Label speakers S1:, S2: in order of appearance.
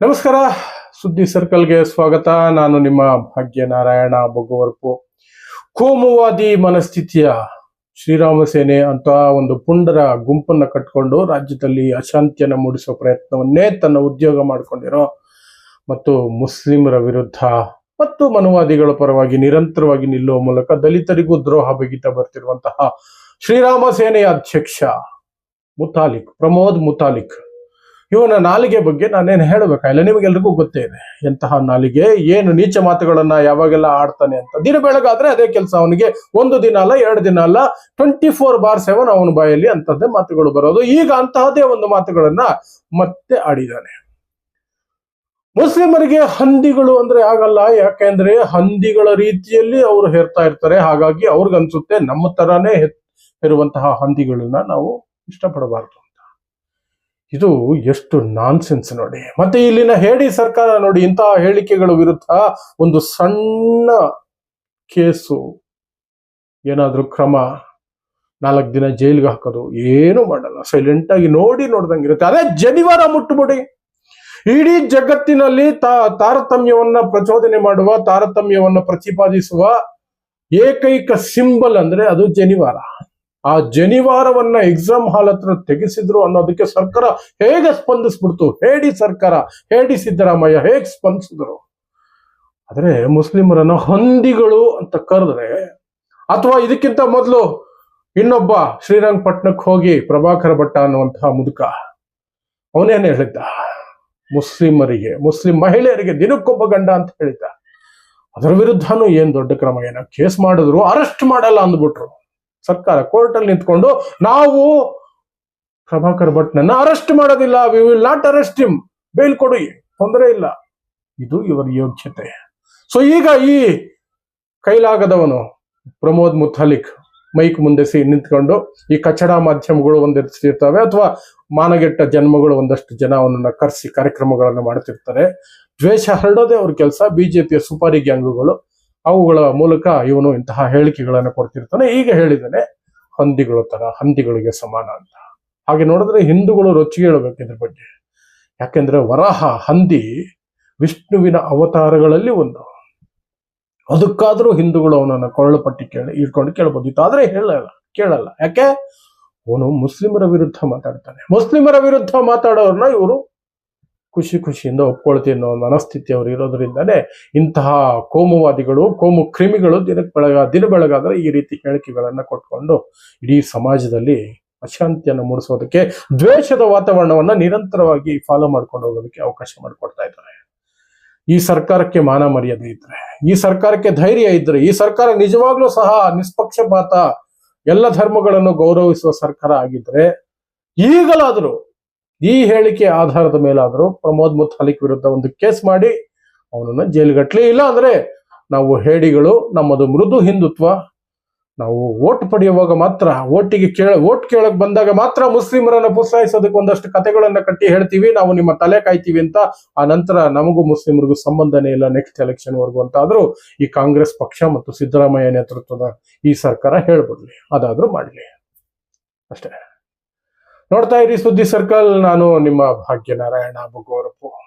S1: ನಮಸ್ಕಾರ. ಸುದ್ದಿ ಸರ್ಕಲ್ಗೆ ಸ್ವಾಗತ. ನಾನು ನಿಮ್ಮ ಭಾಗ್ಯನಾರಾಯಣ ಬೊಗ್ಗುವರ್ಪು. ಕೋಮುವಾದಿ ಮನಸ್ಥಿತಿಯ ಶ್ರೀರಾಮ ಸೇನೆ ಅಂತ ಒಂದು ಪುಂಡರ ಗುಂಪನ್ನ ಕಟ್ಕೊಂಡು ರಾಜ್ಯದಲ್ಲಿ ಅಶಾಂತಿಯನ್ನ ಮೂಡಿಸುವ ಪ್ರಯತ್ನವನ್ನೇ ತನ್ನ ಉದ್ಯೋಗ ಮಾಡಿಕೊಂಡಿರೋ ಮತ್ತು ಮುಸ್ಲಿಮರ ವಿರುದ್ಧ ಮತ್ತು ಮನುವಾದಿಗಳ ಪರವಾಗಿ ನಿರಂತರವಾಗಿ ನಿಲ್ಲುವ ಮೂಲಕ ದಲಿತರಿಗೂ ದ್ರೋಹ ಬಗಿತ ಬರ್ತಿರುವಂತಹ ಶ್ರೀರಾಮ ಸೇನೆಯ ಅಧ್ಯಕ್ಷ ಮುತಾಲಿಕ್ ಪ್ರಮೋದ್ ಮುತಾಲಿಕ್. ಇವನ ನಾಲಿಗೆ ಬಗ್ಗೆ ನಾನೇನು ಹೇಳಬೇಕಾಗಿಲ್ಲ ನಿಮಗೆಲ್ರಿಗೂ ಗೊತ್ತೇ ಇದೆ. ಎಂತಹ ನಾಲಿಗೆ, ಏನು ನೀಚ ಮಾತುಗಳನ್ನ ಯಾವಾಗೆಲ್ಲ ಆಡ್ತಾನೆ ಅಂತ. ದಿನ ಬೆಳಗಾದ್ರೆ ಅದೇ ಕೆಲಸ. ಅವನಿಗೆ ಒಂದು ದಿನ ಅಲ್ಲ, ಎರಡು ದಿನ ಅಲ್ಲ ಟ್ವೆಂಟಿ ಫೋರ್ ಬಾರ್ ಸೆವೆನ್ ಅವನ ಬಾಯಲ್ಲಿ ಅಂತದ್ದೇ ಮಾತುಗಳು ಬರೋದು. ಈಗ ಅಂತಹದೇ ಒಂದು ಮಾತುಗಳನ್ನ ಮತ್ತೆ ಆಡಿದ್ದಾನೆ ಮುಸ್ಲಿಮರಿಗೆ ಹಂದಿಗಳು ಅಂದ್ರೆ ಆಗಲ್ಲ. ಯಾಕೆಂದ್ರೆ ಹಂದಿಗಳ ರೀತಿಯಲ್ಲಿ ಅವರು ಹೇರ್ತಾ ಇರ್ತಾರೆ. ಹಾಗಾಗಿ ಅವ್ರಿಗನ್ಸುತ್ತೆ ನಮ್ಮ ತರಾನೇ ಇರುವಂತಹ ಹಂದಿಗಳನ್ನ ನಾವು ಇಷ್ಟಪಡಬಾರ್ದು. ಇದು ಎಷ್ಟು ನಾನ್ಸೆನ್ಸ್ ನೋಡಿ. ಮತ್ತೆ ಇಲ್ಲಿನ ಹೇಡಿ ಸರ್ಕಾರ ನೋಡಿ ಇಂತಹ ಹೇಳಿಕೆಗಳ ವಿರುದ್ಧ ಒಂದು ಸಣ್ಣ ಕೇಸು, ಏನಾದರೂ ಕ್ರಮ ನಾಲ್ಕು ದಿನ ಜೈಲಿಗೆ ಹಾಕೋದು, ಏನು ಮಾಡಲ್ಲ. ಸೈಲೆಂಟ್ ಆಗಿ ನೋಡಿ ನೋಡ್ದಂಗಿರುತ್ತೆ ಅದೇ ಜನಿವಾರ ಮುಟ್ಟುಬಿಡಿ. ಇಡೀ ಜಗತ್ತಿನಲ್ಲಿ ತಾ, ತಾರತಮ್ಯವನ್ನ ಪ್ರಚೋದನೆ ಮಾಡುವ, ತಾರತಮ್ಯವನ್ನ ಪ್ರತಿಪಾದಿಸುವ ಏಕೈಕ ಸಿಂಬಲ್ ಅಂದ್ರೆ ಅದು ಜನಿವಾರ. ಆ ಜನಿವಾರವನ್ನ ಎಕ್ಸಾಮ್ ಹಾಲ್ ಹತ್ರ ತೆಗೆಸಿದ್ರು ಅನ್ನೋದಕ್ಕೆ ಸರ್ಕಾರ ಹೇಗೆ ಸ್ಪಂದಿಸ್ಬಿಡ್ತು? ಹೇಡಿ ಸರ್ಕಾರ ಹೇಡಿ ಸಿದ್ದರಾಮಯ್ಯ ಹೇಗೆ ಸ್ಪಂದಿಸಿದ್ರು? ಆದ್ರೆ ಮುಸ್ಲಿಮರನ್ನ ಹಂದಿಗಳು ಅಂತ ಕರೆದ್ರೆ, ಅಥವಾ ಇದಕ್ಕಿಂತ ಮೊದಲು ಇನ್ನೊಬ್ಬ ಶ್ರೀರಂಗಪಟ್ಟಣಕ್ಕೆ ಹೋಗಿ ಪ್ರಭಾಕರ ಭಟ್ಟ ಅನ್ನುವಂತಹ ಮುದುಕ, ಅವನೇನು ಹೇಳಿದ್ದ? ಮುಸ್ಲಿಮರಿಗೆ, ಮುಸ್ಲಿಂ ಮಹಿಳೆಯರಿಗೆ ದಿನಕ್ಕೊಬ್ಬ ಗಂಡ ಅಂತ ಹೇಳಿದ್ದ. ಅದರ ವಿರುದ್ಧನೂ ಏನ್ ದೊಡ್ಡ ಕ್ರಮ, ಏನ ಕೇಸ್ ಮಾಡಿದ್ರು ಅರೆಸ್ಟ್ ಮಾಡಲ್ಲ ಅಂದ್ಬಿಟ್ರು. ಸರ್ಕಾರ ಕೋರ್ಟಲ್ಲಿ ನಿಂತ್ಕೊಂಡು ನಾವು ಪ್ರಭಾಕರ್ ಭಟ್ನನ್ನ ಅರೆಸ್ಟ್ ಮಾಡೋದಿಲ್ಲ we will not arrest him bail ಕೊಡಿ, ತೊಂದರೆ ಇಲ್ಲ. ಇದು ಇವರ ಯೋಗ್ಯತೆ. ಸೊ ಈಗ ಈ ಕೈಲಾಗದವನು ಪ್ರಮೋದ್ ಮುಥಾಲಿಕ್ ಮೈಕ್ ಮುಂದೆ ಸಿ ನಿಂತ್ಕೊಂಡು ಈ ಕಚಡ ಮಾಧ್ಯಮಗಳು ಒಂದಿರ್ತಿರ್ತವೆ ಅಥವಾ ಮಾನಗೆಟ್ಟ ಜನ್ಮಗಳು ಒಂದಷ್ಟು ಜನ ಅವನನ್ನ ಕರೆಸಿ ಕಾರ್ಯಕ್ರಮಗಳನ್ನು ಮಾಡ್ತಿರ್ತಾರೆ. ದ್ವೇಷ ಹರಡೋದೇ ಅವ್ರ ಕೆಲಸ. ಬಿಜೆಪಿಯ ಸುಪಾರಿ ಗ್ಯಾಂಗುಗಳು ಅವುಗಳ ಮೂಲಕ ಇವನು ಇಂತಹ ಹೇಳಿಕೆಗಳನ್ನು ಕೊಡ್ತಿರ್ತಾನೆ. ಈಗ ಹೇಳಿದಾನೆ ಹಂದಿಗಳ ತರ, ಹಂದಿಗಳಿಗೆ ಸಮಾನ ಅಂತ. ಹಾಗೆ ನೋಡಿದ್ರೆ ಹಿಂದೂಗಳು ರೊಚ್ಚಿಗೆ ಹೇಳಬೇಕು ಇದ್ರ ಬಗ್ಗೆ. ಯಾಕೆಂದ್ರೆ ವರಾಹ, ಹಂದಿ, ವಿಷ್ಣುವಿನ ಅವತಾರಗಳಲ್ಲಿ ಒಂದು. ಅದಕ್ಕಾದ್ರೂ ಹಿಂದೂಗಳು ಅವನನ್ನ ಕೊರಳು ಪಟ್ಟಿ ಕೇಳಿ ಇಟ್ಕೊಂಡು ಆದ್ರೆ ಹೇಳಲ್ಲ, ಕೇಳಲ್ಲ. ಯಾಕೆ? ಅವನು ಮುಸ್ಲಿಮರ ವಿರುದ್ಧ ಮಾತಾಡ್ತಾನೆ. ಮುಸ್ಲಿಮರ ವಿರುದ್ಧ ಮಾತಾಡೋರ್ನ ಇವರು ಖುಷಿ ಖುಷಿಯಿಂದ ಒಪ್ಕೊಳ್ತೀನಿ ಅನ್ನೋ ಮನಸ್ಥಿತಿ ಅವರು ಇರೋದ್ರಿಂದನೇ ಇಂತಹ ಕೋಮುವಾದಿಗಳು, ಕೋಮು ಕ್ರಿಮಿಗಳು ದಿನಕ್ಕೆ ಬೆಳಗ, ದಿನ ಬೆಳಗಾದ್ರೆ ಈ ರೀತಿ ಹೇಳಿಕೆಗಳನ್ನ ಕೊಟ್ಕೊಂಡು ಇಡೀ ಸಮಾಜದಲ್ಲಿ ಅಶಾಂತಿಯನ್ನು ಮೂಡಿಸೋದಕ್ಕೆ, ದ್ವೇಷದ ವಾತಾವರಣವನ್ನ ನಿರಂತರವಾಗಿ ಫಾಲೋ ಮಾಡ್ಕೊಂಡು ಹೋಗೋದಕ್ಕೆ ಅವಕಾಶ ಮಾಡಿಕೊಡ್ತಾ ಇದ್ದಾರೆ. ಈ ಸರ್ಕಾರಕ್ಕೆ ಮಾನ ಮರ್ಯಾದೆ ಇದ್ರೆ, ಈ ಸರ್ಕಾರಕ್ಕೆ ಧೈರ್ಯ ಇದ್ರೆ, ಈ ಸರ್ಕಾರ ನಿಜವಾಗ್ಲೂ ಸಹ ನಿಷ್ಪಕ್ಷಪಾತ ಎಲ್ಲ ಧರ್ಮಗಳನ್ನು ಗೌರವಿಸುವ ಸರ್ಕಾರ ಆಗಿದ್ರೆ ಈಗಲಾದರೂ ಈ ಹೇಳಿಕೆ ಆಧಾರದ ಮೇಲಾದರೂ ಪ್ರಮೋದ್ ಮುತಾಲಿಕ್ ವಿರುದ್ಧ ಒಂದು ಕೇಸ್ ಮಾಡಿ ಅವನನ್ನ ಜೈಲಿಗಟ್ಲಿ. ಇಲ್ಲ ಅಂದ್ರೆ ನಾವು ಹೇಡಿಗಳು, ನಮ್ಮದು ಮೃದು ಹಿಂದುತ್ವ, ನಾವು ಓಟ್ ಪಡೆಯುವಾಗ ಮಾತ್ರ, ಓಟಿಗೆ ಕೇಳ, ಓಟ್ ಕೇಳಕ್ ಬಂದಾಗ ಮಾತ್ರ ಮುಸ್ಲಿಮರನ್ನ ಪ್ರೋತ್ಸಾಹಿಸೋದಕ್ಕೆ ಒಂದಷ್ಟು ಕಥೆಗಳನ್ನ ಕಟ್ಟಿ ಹೇಳ್ತೀವಿ, ನಾವು ನಿಮ್ಮ ತಲೆ ಕಾಯ್ತೀವಿ ಅಂತ ಆ ನಂತರ ನಮಗೂ ಮುಸ್ಲಿಮರಿಗೂ ಸಂಬಂಧನೇ ಇಲ್ಲ ನೆಕ್ಸ್ಟ್ ಎಲೆಕ್ಷನ್ ವರ್ಗು ಅಂತ. ಆದ್ರೂ ಈ ಕಾಂಗ್ರೆಸ್ ಪಕ್ಷ ಮತ್ತು ಸಿದ್ದರಾಮಯ್ಯ ನೇತೃತ್ವದ ಈ ಸರ್ಕಾರ ಹೇಳ್ಬಿಡ್ಲಿ, ಅದಾದ್ರೂ ಮಾಡಲಿ. ಅಷ್ಟೇ. ನೋಡ್ತಾ ಇರಿ ಸುದ್ದಿ ಸರ್ಕಲ್. ನಾನು ನಿಮ್ಮ ಭಾಗ್ಯನಾರಾಯಣ ಬುಗೋರಪ್ಪು